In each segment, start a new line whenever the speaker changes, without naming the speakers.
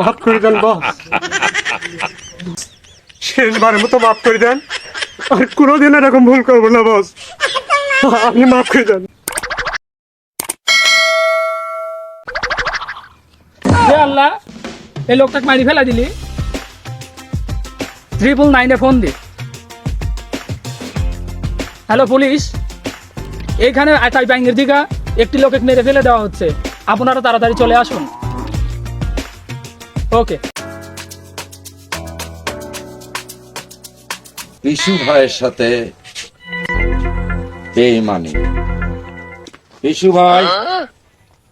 মাফ করে দেন, বস। শেষবারের মতো মাফ করে দেন। আর কোনোদিন এরকম ভুল করব না, বস। আপনি মাফ করে দেন।
আল্লাহ, এই লোকটাকে মারি ফেলা দিলি? ট্রিপল নাইনে ফোন দি। হ্যালো পুলিশ এইখানে আটাই ব্যাঙ্গের দিকা একটি লোকে মেরে ফেলে দেওয়া হচ্ছে। আপনারা তাড়াতাড়ি চলে আসুন। ওকে
বিশু ভাইয়ের সাথে বেইমানি। বিশু ভাই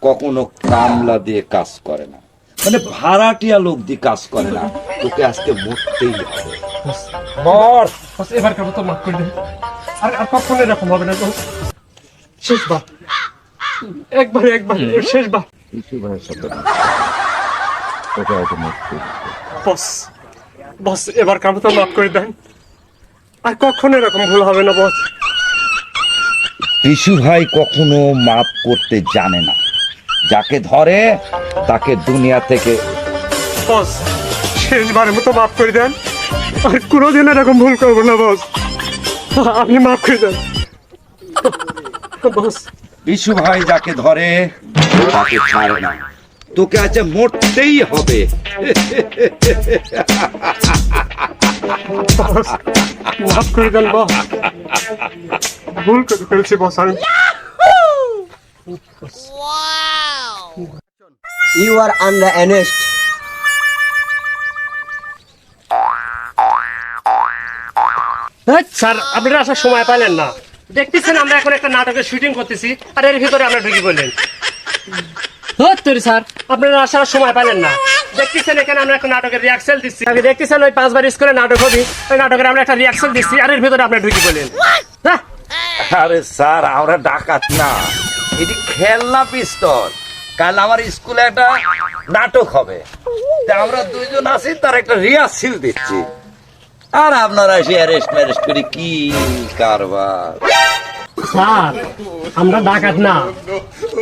কখনো কামলা দিয়ে কাজ করে না। মানে ভাড়াটিয়া লোক দিয়ে কাজ করে না। তোকে আজকে মরতেই হবে। মর।
বস এবার কেমন তো মাফ করে আর আর কখনো এরকম হবে না বস শেষবার একবার একবার শেষবার
বিশু ভাইয়ের সাথে হয়তো
বস বস এবার কেমন মাফ করে দেন। আর কখনো এরকম ভুল হবে না বস।
বিশু ভাই কখনো মাপ করতে জানে না। যাকে ধরে তাকে দুনিয়া থেকে
বস শেষবারের মতো মাফ করে দেন। আর কোনোদিন এরকম ভুল করব না বস। আপনি মাফ করে দেন। বস।
বিশু ভাই যাকে ধরে তাকে ছাড়ে না। তোকে আছে মরতেই হবে।
মাফ করে দেন বস। ভুল করে ফেলেছি বস আমি।
You are under arrest.
Sir আপনারা আসার সময় পাইলেন না। দেখতেছেন আমরা এখন একটা নাটকের শুটিং করতেছি আর এর ভিতরে আমরা ঢুকি বললেন
তোর স্যার।
আপনারা আসার সময় না। দেখতেছেন এখানে আমরা একটা নাটকের রিয়াকশন দিচ্ছি। দেখতেছেন ওই পাঁচবার স্কুলে নাটক হবে ওই নাটকের আমরা একটা রিয়াকশন দিচ্ছি। আর এর ভিতরে আপনারা ঢুকি বললেন হ্যাঁ?
আরে স্যার আমরা ডাকাত না। এটি খেলনা পিস্তল। কাল আমার স্কুলে একটা নাটক হবে। তা আমরা দুইজন আছি তার একটা রিহার্সিল দিচ্ছি। আর আপনারা এসে অ্যারেস্ট ম্যারেস্ট করে কি কারবার?
স্যার আমরা ডাকাত না।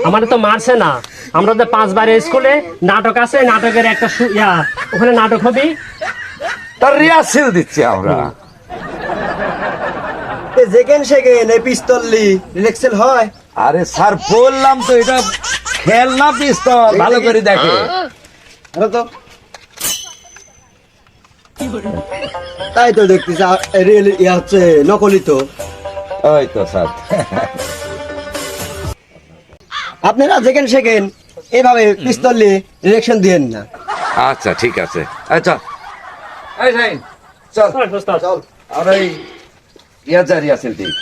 আমাদের তো মারছে না। আমরা তো পাঁচবার স্কুলে নাটক আছে নাটকের একটা ইয়া ওখানে নাটক হবে।
তার রিহার্সিল দিচ্ছি আমরা।
যেকেন সেকেন এই পিস্তললি রিলেক্সেল হয়।
আরে স্যার বললাম তো এটা খেলনা পিস্তল ভালো করে দেখে।
আরে তো। তাই তো দেখতেছি রিয়েল ইয়া হচ্ছে নকলি তো
ওই তো স্যার।
আপনারা যেকেন সেকেন এভাবে বিস্তরলে রিয়াকশন দিয়েন না।
আচ্ছা ঠিক আছে। আচ্ছা এই শাহিন, চল।
চল
আর এই ইয়া যা রিহার্সিল দিই